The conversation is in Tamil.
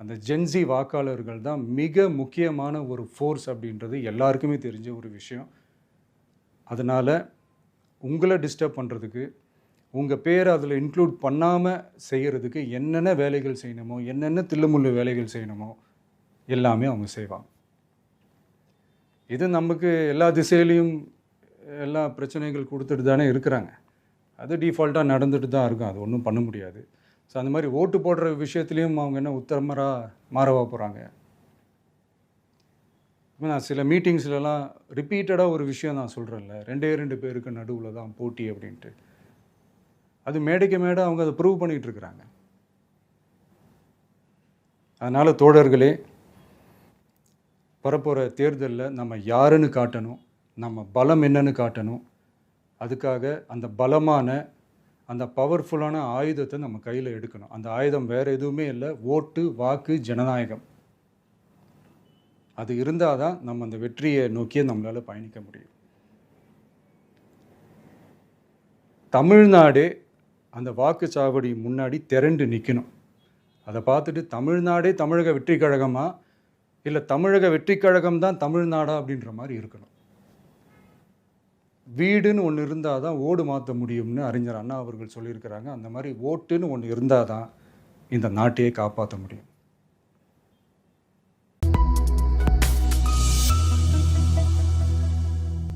அந்த ஜென்சி வாக்காளர்கள் தான் மிக முக்கியமான ஒரு ஃபோர்ஸ் அப்படின்றது எல்லாருக்குமே தெரிஞ்ச ஒரு விஷயம். அதனால் உங்களை டிஸ்டர்ப் பண்ணுறதுக்கு உங்கள் பேரை அதில் இன்க்ளூட் பண்ணாமல் செய்கிறதுக்கு என்னென்ன வேலைகள் செய்யணுமோ என்னென்ன தில்லுமுள்ளு வேலைகள் செய்யணுமோ எல்லாமே அவங்க செய்வாங்க. இது நமக்கு எல்லா திசையிலையும் எல்லா பிரச்சனைகள் கொடுத்துட்டு தானே இருக்கிறாங்க. அது டிஃபால்ட்டாக நடந்துட்டு தான் இருக்கும். அது ஒன்றும் பண்ண முடியாது. ஸோ அந்த மாதிரி ஓட்டு போடுற விஷயத்துலையும் அவங்க என்ன உத்தரமராக மாறவா போகிறாங்க இப்போ நான் சில மீட்டிங்ஸ்லலாம் ரிப்பீட்டடாக ஒரு விஷயம் நான் சொல்கிறேன்ல ரெண்டே ரெண்டு பேருக்கு நடுவில் தான் போட்டி அப்படின்ட்டு. அது மேடைக்கு மேடை அவங்க அதை ப்ரூவ் பண்ணிகிட்டு இருக்கிறாங்க. அதனால் தோழர்களே வரப்போகிற தேர்தலில் நம்ம யாருன்னு காட்டணும் நம்ம பலம் என்னன்னு காட்டணும். அதுக்காக அந்த பலமான அந்த பவர்ஃபுல்லான ஆயுதத்தை நம்ம கையில் எடுக்கணும். அந்த ஆயுதம் வேறு எதுவுமே இல்லை. ஓட்டு வாக்கு ஜனநாயகம். அது இருந்தால் தான் நம்ம அந்த வெற்றியை நோக்கியே நம்மளால் பயணிக்க முடியும். தமிழ்நாடே அந்த வாக்குச்சாவடி முன்னாடி திரண்டு நிற்கணும் அதை பார்த்துட்டு தமிழ்நாடே தமிழக வெற்றி கழகமா? இல்லை தமிழக வெற்றி கழகம் தான் தமிழ்நாடா அப்படின்ற மாதிரி இருக்கணும். வீடுன்னு ஒன்று இருந்தால் தான் ஓடு மாற்ற முடியும்னு அறிஞர் அண்ணா அவர்கள் சொல்லியிருக்கிறாங்க. அந்த மாதிரி ஓட்டுன்னு ஒன்று இருந்தால் தான் இந்த நாட்டையே காப்பாற்ற முடியும்.